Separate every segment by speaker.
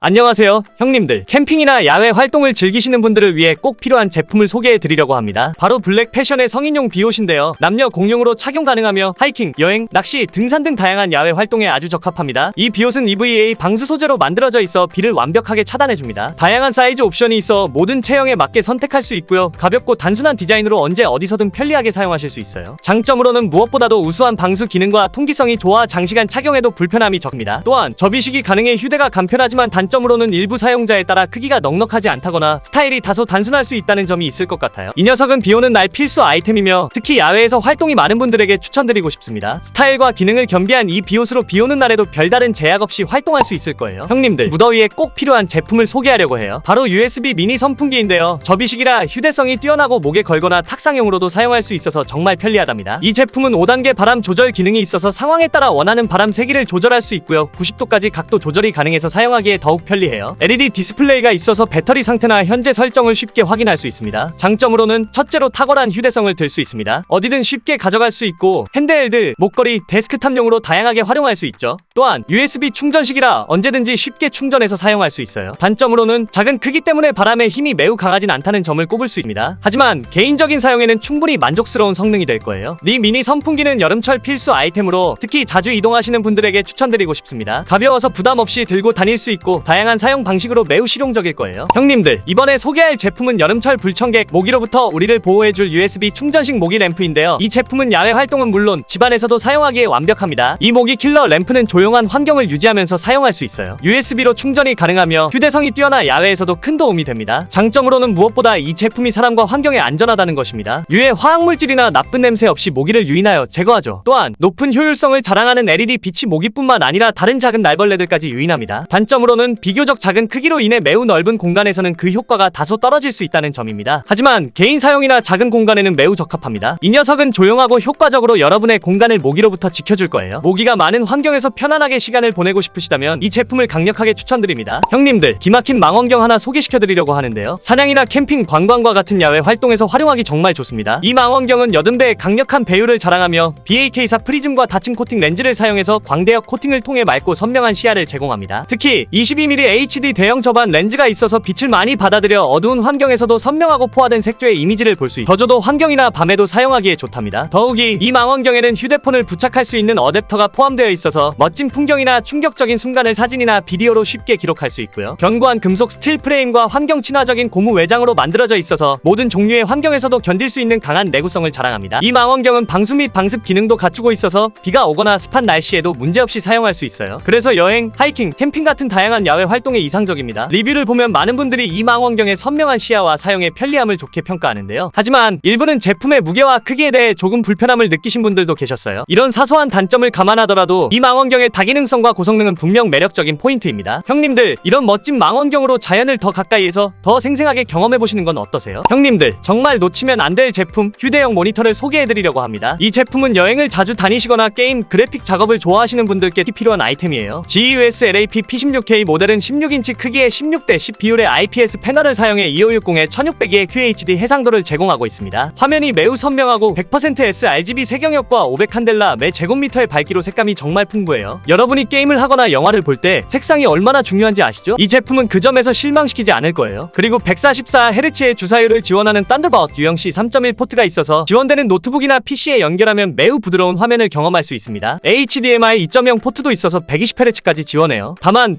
Speaker 1: 안녕하세요, 형님들. 캠핑이나 야외 활동을 즐기시는 분들을 위해 꼭 필요한 제품을 소개해 드리려고 합니다. 바로 블랙 패션의 성인용 비옷인데요. 남녀 공용으로 착용 가능하며 하이킹, 여행, 낚시, 등산 등 다양한 야외 활동에 아주 적합합니다. 이 비옷은 EVA 방수 소재로 만들어져 있어 비를 완벽하게 차단해 줍니다. 다양한 사이즈 옵션이 있어 모든 체형에 맞게 선택할 수 있고요. 가볍고 단순한 디자인으로 언제 어디서든 편리하게 사용하실 수 있어요. 장점으로는 무엇보다도 우수한 방수 기능과 통기성이 좋아 장시간 착용해도 불편함이 적습니다. 또한 접이식이 가능해 휴대가 간편하지만 단 점으로는 일부 사용자에 따라 크기가 넉넉하지 않다거나 스타일이 다소 단순할 수 있다는 점이 있을 것 같아요. 이 녀석은 비오는 날 필수 아이템이며 특히 야외에서 활동이 많은 분들에게 추천드리고 싶습니다. 스타일과 기능을 겸비한 이 비옷으로 비오는 날에도 별다른 제약 없이 활동할 수 있을 거예요. 형님들 무더위에 꼭 필요한 제품을 소개하려고 해요. 바로 USB 미니 선풍기인데요. 접이식이라 휴대성이 뛰어나고 목에 걸거나 탁상용으로도 사용할 수 있어서 정말 편리하답니다. 이 제품은 5단계 바람 조절 기능이 있어서 상황에 따라 원하는 바람 세기를 조절할 수 있고요. 90도까지 각도 조절이 가능해서 사용하기에 더욱 편리해요. LED 디스플레이가 있어서 배터리 상태나 현재 설정을 쉽게 확인할 수 있습니다. 장점으로는 첫째로 탁월한 휴대성을 들 수 있습니다. 어디든 쉽게 가져갈 수 있고 핸드헬드, 목걸이, 데스크탑용으로 다양하게 활용할 수 있죠. 또한 USB 충전식이라 언제든지 쉽게 충전해서 사용할 수 있어요. 단점으로는 작은 크기 때문에 바람에 힘이 매우 강하진 않다는 점을 꼽을 수 있습니다. 하지만 개인적인 사용에는 충분히 만족스러운 성능이 될 거예요. 이 미니 선풍기는 여름철 필수 아이템으로 특히 자주 이동하시는 분들에게 추천드리고 싶습니다. 가벼워서 부담 없이 들고 다닐 수 있고 다양한 사용 방식으로 매우 실용적일 거예요. 형님들, 이번에 소개할 제품은 여름철 불청객 모기로부터 우리를 보호해줄 USB 충전식 모기 램프인데요. 이 제품은 야외 활동은 물론 집안에서도 사용하기에 완벽합니다. 이 모기 킬러 램프는 조용한 환경을 유지하면서 사용할 수 있어요. USB로 충전이 가능하며 휴대성이 뛰어나 야외에서도 큰 도움이 됩니다. 장점으로는 무엇보다 이 제품이 사람과 환경에 안전하다는 것입니다. 유해 화학물질이나 나쁜 냄새 없이 모기를 유인하여 제거하죠. 또한 높은 효율성을 자랑하는 LED 빛이 모기뿐만 아니라 다른 작은 날벌레들까지 유인합니다. 단점으로는 비교적 작은 크기로 인해 매우 넓은 공간에서는 그 효과가 다소 떨어질 수 있다는 점입니다. 하지만 개인 사용이나 작은 공간에는 매우 적합합니다. 이 녀석은 조용하고 효과적으로 여러분의 공간을 모기로부터 지켜줄 거예요. 모기가 많은 환경에서 편안하게 시간을 보내고 싶으시다면 이 제품을 강력하게 추천드립니다. 형님들, 기막힌 망원경 하나 소개시켜드리려고 하는데요. 사냥이나 캠핑, 관광과 같은 야외 활동에서 활용하기 정말 좋습니다. 이 망원경은 80배의 강력한 배율을 자랑하며 BAK사 프리즘과 다층 코팅 렌즈를 사용해서 광대역 코팅을 통해 맑고 선명한 시야를 제공합니다. 특히 22mm HD 대형 저반 렌즈가 있어서 빛을 많이 받아들여 어두운 환경에서도 선명하고 포화된 색조의 이미지를 볼 수 있고 저조도 환경이나 밤에도 사용하기에 좋답니다. 더욱이 이 망원경에는 휴대폰을 부착할 수 있는 어댑터가 포함되어 있어서 멋진 풍경이나 충격적인 순간을 사진이나 비디오로 쉽게 기록할 수 있고요. 견고한 금속 스틸 프레임과 환경 친화적인 고무 외장으로 만들어져 있어서 모든 종류의 환경에서도 견딜 수 있는 강한 내구성을 자랑합니다. 이 망원경은 방수 및 방습 기능도 갖추고 있어서 비가 오거나 습한 날씨에도 문제없이 사용할 수 있어요. 그래서 여행, 하이킹, 캠핑 같은 다양한 야외 활동에 이상적입니다. 리뷰를 보면 많은 분들이 이 망원경의 선명한 시야와 사용의 편리함을 좋게 평가하는데요. 하지만 일부는 제품의 무게와 크기에 대해 조금 불편함을 느끼신 분들도 계셨어요. 이런 사소한 단점을 감안하더라도 이 망원경의 다기능성과 고성능은 분명 매력적인 포인트입니다. 형님들, 이런 멋진 망원경으로 자연을 더 가까이에서 더 생생하게 경험해보시는 건 어떠세요? 형님들, 정말 놓치면 안 될 제품, 휴대용 모니터를 소개해드리려고 합니다. 이 제품은 여행을 자주 다니시거나 게임, 그래픽 작업을 좋아하시는 분들께 필요한 아이템이에요. GEOS LAP P16K 모델은 16인치 크기의 16대 10 비율의 IPS 패널을 사용해 2560에 1600의 QHD 해상도를 제공하고 있습니다. 화면이 매우 선명하고 100% sRGB 색영역과 500칸델라 매 제곱미터의 밝기로 색감이 정말 풍부해요. 여러분이 게임을 하거나 영화를 볼 때 색상이 얼마나 중요한지 아시죠? 이 제품은 그 점에서 실망시키지 않을 거예요. 그리고 144Hz의 주사율을 지원하는 썬더버트 유형C 3.1 포트가 있어서 지원되는 노트북이나 PC에 연결하면 매우 부드러운 화면을 경험할 수 있습니다. HDMI 2.0 포트도 있어서 120Hz까지 지원해요. 다만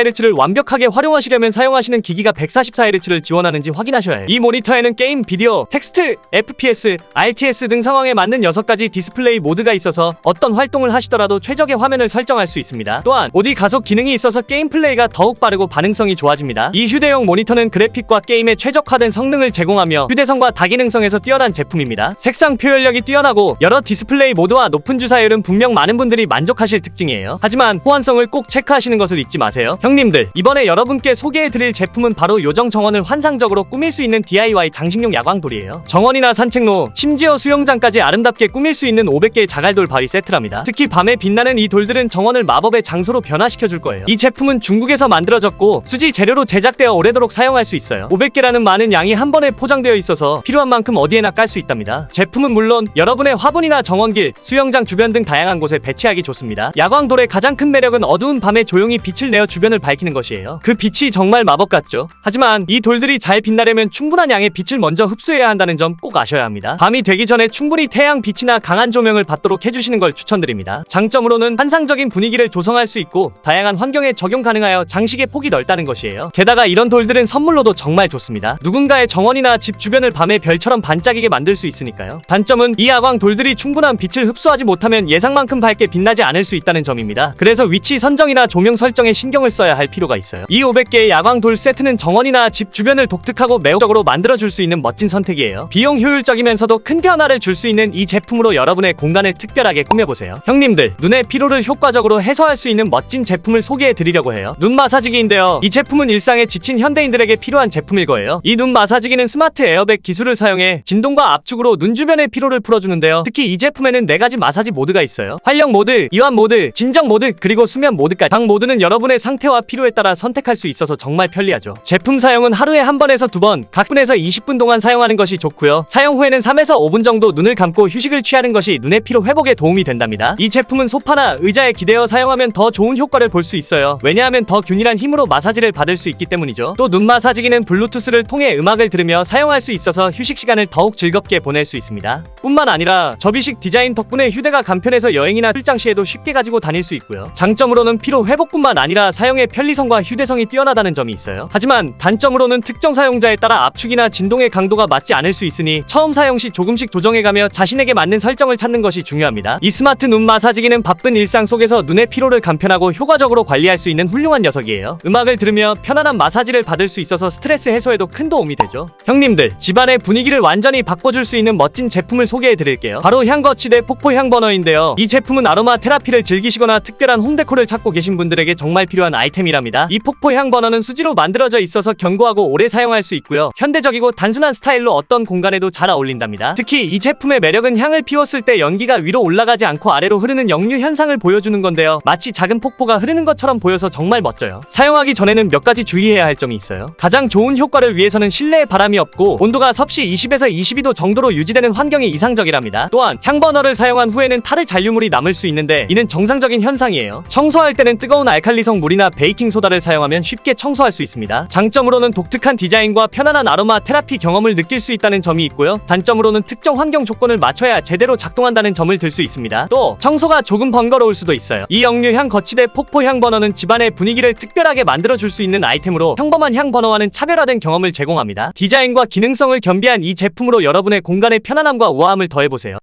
Speaker 1: 144Hz를 완벽하게 활용하시려면 사용하시는 기기가 144Hz를 지원하는지 확인하셔야 해요. 이 모니터에는 게임, 비디오, 텍스트, FPS, RTS 등 상황에 맞는 6가지 디스플레이 모드가 있어서 어떤 활동을 하시더라도 최적의 화면을 설정할 수 있습니다. 또한 OD 가속 기능이 있어서 게임 플레이가 더욱 빠르고 반응성이 좋아집니다. 이 휴대용 모니터는 그래픽과 게임에 최적화된 성능을 제공하며 휴대성과 다기능성에서 뛰어난 제품입니다. 색상 표현력이 뛰어나고 여러 디스플레이 모드와 높은 주사율은 분명 많은 분들이 만족하실 특징이에요. 하지만 호환성을 꼭 체크하시는 것을 잊지 마세요. 형님들, 이번에 여러분께 소개해드릴 제품은 바로 요정 정원을 환상적으로 꾸밀 수 있는 DIY 장식용 야광돌이에요. 정원이나 산책로, 심지어 수영장까지 아름답게 꾸밀 수 있는 500개의 자갈돌 바위 세트랍니다. 특히 밤에 빛나는 이 돌들은 정원을 마법의 장소로 변화시켜 줄 거예요. 이 제품은 중국에서 만들어졌고 수지 재료로 제작되어 오래도록 사용할 수 있어요. 500개라는 많은 양이 한 번에 포장되어 있어서 필요한 만큼 어디에나 깔 수 있답니다. 제품은 물론 여러분의 화분이나 정원길, 수영장 주변 등 다양한 곳에 배치하기 좋습니다. 야광돌의 가장 큰 매력은 어두운 밤에 조용히 빛을 내어 주변 주변을 밝히는 것이에요. 그 빛이 정말 마법 같죠. 하지만 이 돌들이 잘 빛나려면 충분한 양의 빛을 먼저 흡수해야 한다는 점 꼭 아셔야 합니다. 밤이 되기 전에 충분히 태양 빛이나 강한 조명을 받도록 해주시는 걸 추천드립니다. 장점으로는 환상적인 분위기를 조성할 수 있고 다양한 환경에 적용 가능하여 장식의 폭이 넓다는 것이에요. 게다가 이런 돌들은 선물로도 정말 좋습니다. 누군가의 정원이나 집 주변을 밤에 별처럼 반짝이게 만들 수 있으니까요. 단점은 이 아광 돌들이 충분한 빛을 흡수하지 못하면 예상만큼 밝게 빛나지 않을 수 있다는 점입니다. 그래서 위치 선정이나 조명 설정에 신경을 써야 할 필요가 있어요. 이 500개의 야광 돌 세트는 정원이나 집 주변을 독특하고 매혹적으로 만들어줄 수 있는 멋진 선택이에요. 비용 효율적이면서도 큰 변화를 줄 수 있는 이 제품으로 여러분의 공간을 특별하게 꾸며보세요. 형님들, 눈의 피로를 효과적으로 해소할 수 있는 멋진 제품을 소개해 드리려고 해요. 눈 마사지기인데요. 이 제품은 일상에 지친 현대인들에게 필요한 제품일 거예요. 이 눈 마사지기는 스마트 에어백 기술을 사용해 진동과 압축으로 눈 주변의 피로를 풀어주는데요. 특히 이 제품에는 4가지 마사지 모드가 있어요. 활력 모드, 이완 모드, 진정 모드, 그리고 수면 모드까지. 각 모드는 여러분의 상태와 필요에 따라 선택할 수 있어서 정말 편리하죠. 제품 사용은 하루에 한 번에서 두 번, 각 분에서 20분 동안 사용하는 것이 좋고요. 사용 후에는 3에서 5분 정도 눈을 감고 휴식을 취하는 것이 눈의 피로 회복에 도움이 된답니다. 이 제품은 소파나 의자에 기대어 사용하면 더 좋은 효과를 볼 수 있어요. 왜냐하면 더 균일한 힘으로 마사지를 받을 수 있기 때문이죠. 또 눈 마사지기는 블루투스를 통해 음악을 들으며 사용할 수 있어서 휴식 시간을 더욱 즐겁게 보낼 수 있습니다. 뿐만 아니라 접이식 디자인 덕분에 휴대가 간편해서 여행이나 출장 시에도 쉽게 가지고 다닐 수 있고요. 장점으로는 피로 회복뿐만 아니라 사용 의 편리성과 휴대성이 뛰어나다는 점이 있어요. 하지만 단점으로는 특정 사용자에 따라 압축이나 진동의 강도가 맞지 않을 수 있으니 처음 사용 시 조금씩 조정해가며 자신에게 맞는 설정을 찾는 것이 중요합니다. 이 스마트 눈 마사지기는 바쁜 일상 속에서 눈의 피로를 간편하고 효과적으로 관리할 수 있는 훌륭한 녀석이에요. 음악을 들으며 편안한 마사지를 받을 수 있어서 스트레스 해소에도 큰 도움이 되죠. 형님들, 집안의 분위기를 완전히 바꿔줄 수 있는 멋진 제품을 소개해 드릴게요. 바로 향거치대 폭포 향 버너인데요. 이 제품은 아로마 테라피를 즐기시거나 특별한 홈데코를 찾고 계신 분들에게 정말 필요한 아이템이랍니다. 이 폭포 향 버너는 수지로 만들어져 있어서 견고하고 오래 사용할 수 있고요. 현대적이고 단순한 스타일로 어떤 공간에도 잘 어울린답니다. 특히 이 제품의 매력은 향을 피웠을 때 연기가 위로 올라가지 않고 아래로 흐르는 역류 현상을 보여주는 건데요. 마치 작은 폭포가 흐르는 것처럼 보여서 정말 멋져요. 사용하기 전에는 몇 가지 주의해야 할 점이 있어요. 가장 좋은 효과를 위해서는 실내에 바람이 없고 온도가 섭씨 20에서 22도 정도로 유지되는 환경이 이상적이랍니다. 또한 향버너를 사용한 후에는 탈의 잔류물이 남을 수 있는데 이는 정상적인 현상이에요. 청소할 때는 뜨거운 알칼리성 물이나 베이킹 소다를 사용하면 쉽게 청소할 수 있습니다. 장점으로는 독특한 디자인과 편안한 아로마 테라피 경험을 느낄 수 있다는 점이 있고요. 단점으로는 특정 환경 조건을 맞춰야 제대로 작동한다는 점을 들 수 있습니다. 또 청소가 조금 번거로울 수도 있어요. 이 역류향 거치대 폭포 향 버너는 집안의 분위기를 특별하게 만들어줄 수 있는 아이템으로 평범한 향 버너와는 차별화된 경험을 제공합니다. 디자인과 기능성을 겸비한 이 제품으로 여러분의 공간의 편안함과 우아함을 더해보세요.